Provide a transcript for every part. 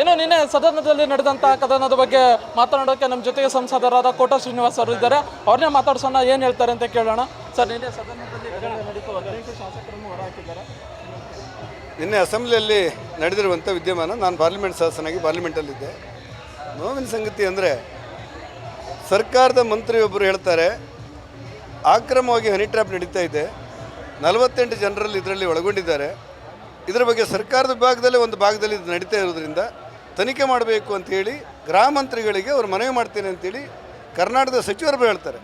ಇನ್ನು ನಿನ್ನೆ ಸದನದಲ್ಲಿ ನಡೆದಂತಹ ಕದನದ ಬಗ್ಗೆ ಮಾತನಾಡೋಕೆ ನಮ್ಮ ಜೊತೆಗೆ ಸಂಸದರಾದ ಕೋಟ ಶ್ರೀನಿವಾಸ್ ಅವರು ಇದ್ದಾರೆ. ಅವ್ರನ್ನೇ ಮಾತಾಡ್ಸೋಣ, ಏನು ಹೇಳ್ತಾರೆ ಅಂತ ಕೇಳೋಣ. ಸರ್, ನಿನ್ನೆ ನಿನ್ನೆ ಅಸೆಂಬ್ಲಿಯಲ್ಲಿ ನಡೆದಿರುವಂಥ ವಿದ್ಯಮಾನ ನಾನು ಪಾರ್ಲಿಮೆಂಟ್ ಸದಸ್ಯನಾಗಿ ಪಾರ್ಲಿಮೆಂಟಲ್ಲಿದ್ದೆ. ನೋವಿನ ಸಂಗತಿ ಅಂದರೆ ಸರ್ಕಾರದ ಮಂತ್ರಿಯೊಬ್ಬರು ಹೇಳ್ತಾರೆ, ಆಕ್ರಮವಾಗಿ ಹನಿ ಟ್ರ್ಯಾಪ್ ನಡೀತಾ ಇದೆ. ನಲವತ್ತೆಂಟು ಜನರಲ್ಲಿ ಇದರಲ್ಲಿ ಒಳಗೊಂಡಿದ್ದಾರೆ. ಇದರ ಬಗ್ಗೆ ಸರ್ಕಾರದ ಭಾಗದಲ್ಲೇ ಒಂದು ಭಾಗದಲ್ಲಿ ಇದು ನಡೀತಾ ಇರೋದ್ರಿಂದ ತನಿಖೆ ಮಾಡಬೇಕು ಅಂತೇಳಿ ಗ್ರಾಮ ಮಂತ್ರಿಗಳಿಗೆ ಅವರು ಮನವಿ ಮಾಡ್ತೇನೆ ಅಂತೇಳಿ ಕರ್ನಾಟಕದ ಸಚಿವರು ಹೇಳ್ತಾರೆ.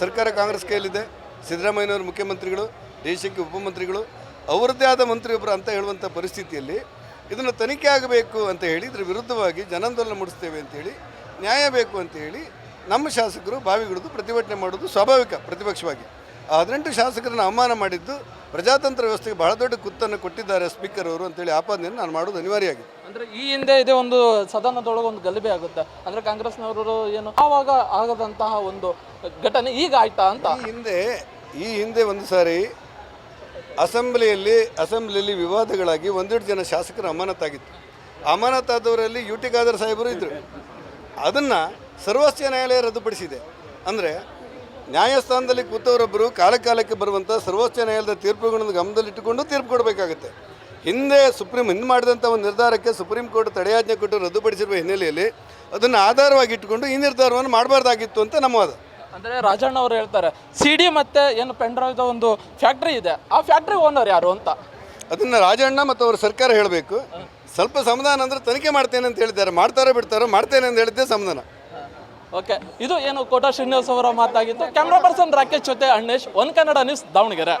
ಸರ್ಕಾರ ಕಾಂಗ್ರೆಸ್ ಕೈಯಲ್ಲಿದೆ. ಸಿದ್ದರಾಮಯ್ಯನವರು ಮುಖ್ಯಮಂತ್ರಿಗಳು ದೇಶಕ್ಕೆ ಉಪಮಂತ್ರಿಗಳು, ಅವರದ್ದೇ ಆದ ಮಂತ್ರಿಯೊಬ್ಬರು ಅಂತ ಹೇಳುವಂಥ ಪರಿಸ್ಥಿತಿಯಲ್ಲಿ ಇದನ್ನು ತನಿಖೆ ಆಗಬೇಕು ಅಂತ ಹೇಳಿ ಇದ್ರ ವಿರುದ್ಧವಾಗಿ ಜನಾಂದೋಲನ ಮೂಡಿಸ್ತೇವೆ ಅಂತೇಳಿ ನ್ಯಾಯ ಬೇಕು ಅಂತ ಹೇಳಿ ನಮ್ಮ ಶಾಸಕರು ಬಾವಿಗಿಡಿದು ಪ್ರತಿಭಟನೆ ಮಾಡೋದು ಸ್ವಾಭಾವಿಕ, ಪ್ರತಿಪಕ್ಷವಾಗಿ. ಹದಿನೆಂಟು ಶಾಸಕರನ್ನು ಅವಮಾನ ಮಾಡಿದ್ದು ಪ್ರಜಾತಂತ್ರ ವ್ಯವಸ್ಥೆಗೆ ಬಹಳ ದೊಡ್ಡ ಕುತ್ತನ್ನು ಕೊಟ್ಟಿದ್ದಾರೆ ಸ್ಪೀಕರ್ ಅವರು ಅಂತೇಳಿ ಆಪಾದನೆಯನ್ನು ನಾನು ಮಾಡೋದು ಅನಿವಾರ್ಯ ಆಗಿದೆ ಅಂದ್ರೆ ಈ ಹಿಂದೆ ಇದೇ ಒಂದು ಸದನದೊಳಗೆ ಒಂದು ಗಲಭೆ ಆಗುತ್ತೆ. ಅಂದ್ರೆ ಕಾಂಗ್ರೆಸ್ನವರು ಏನು ಆವಾಗ ಆಗದಂತಹ ಒಂದು ಘಟನೆ ಈಗ ಆಯ್ತಾ ಅಂತ? ಈ ಹಿಂದೆ ಈ ಹಿಂದೆ ಒಂದು ಸಾರಿ ಅಸೆಂಬ್ಲಿಯಲ್ಲಿ ಅಸೆಂಬ್ಲಿಯಲ್ಲಿ ವಿವಾದಗಳಾಗಿ ಒಂದೆರಡು ಜನ ಶಾಸಕರು ಅಮಾನತಾಗಿತ್ತು ಅಮಾನತಾದವರಲ್ಲಿ ಯು ಟಿ ಖಾದರ್ ಸಾಹೇಬರು ಇದ್ದರು ಅದನ್ನು ಸರ್ವೋಚ್ಚ ನ್ಯಾಯಾಲಯ ರದ್ದುಪಡಿಸಿದೆ. ಅಂದರೆ ನ್ಯಾಯಸ್ಥಾನದಲ್ಲಿ ಕೂತವರೊಬ್ಬರು ಕಾಲಕಾಲಕ್ಕೆ ಬರುವಂಥ ಸರ್ವೋಚ್ಚ ನ್ಯಾಯಾಲಯದ ತೀರ್ಪುಗಳನ್ನು ಗಮನದಲ್ಲಿಟ್ಟುಕೊಂಡು ತೀರ್ಪು ಕೊಡಬೇಕಾಗುತ್ತೆ. ಹಿಂದೆ ಸುಪ್ರೀಂ ಹಿಂದೆ ಮಾಡಿದಂಥ ಒಂದು ನಿರ್ಧಾರಕ್ಕೆ ಸುಪ್ರೀಂ ಕೋರ್ಟ್ ತಡೆಯಾಜ್ಞೆ ಕೊಟ್ಟು ರದ್ದುಪಡಿಸಿರುವ ಹಿನ್ನೆಲೆಯಲ್ಲಿ ಅದನ್ನು ಆಧಾರವಾಗಿ ಇಟ್ಟುಕೊಂಡು ಈ ನಿರ್ಧಾರವನ್ನು ಮಾಡಬಾರ್ದಾಗಿತ್ತು ಅಂತ ನಮ್ಮ ವಾದ. ಅಂದರೆ ರಾಜಣ್ಣ ಅವರು ಹೇಳ್ತಾರೆ ಸಿ ಡಿ ಮತ್ತೆ ಏನು ಪೆಂಡ್ರೈವ್ದ ಒಂದು ಫ್ಯಾಕ್ಟ್ರಿ ಇದೆ ಆ ಫ್ಯಾಕ್ಟ್ರಿ ಓನರ್ ಯಾರು ಅಂತ? ಅದನ್ನು ರಾಜಣ್ಣ ಮತ್ತು ಅವರ ಸರ್ಕಾರ ಹೇಳಬೇಕು. ಸ್ವಲ್ಪ ಸಮಾಧಾನ ಅಂದರೆ ತನಿಖೆ ಮಾಡ್ತೇನೆ ಅಂತ ಹೇಳಿದ್ದಾರೆ ಮಾಡ್ತಾರೋ ಬಿಡ್ತಾರೋ ಮಾಡ್ತೇನೆ ಅಂತ ಹೇಳಿದ್ದೆ ಸಮಾಧಾನ. ಓಕೆ, ಇದು ಏನು ಕೋಟಾ ಶ್ರೀನಿವಾಸ್ ಅವರ ಮಾತಾಗಿತ್ತು ಕ್ಯಾಮ್ರಾ ಪರ್ಸನ್ ರಾಕೇಶ್ ಜೊತೆ ಅಣ್ಣೇಶ್, ಒನ್ ಕನ್ನಡ ನ್ಯೂಸ್ ದಾವಣಗೆರೆ.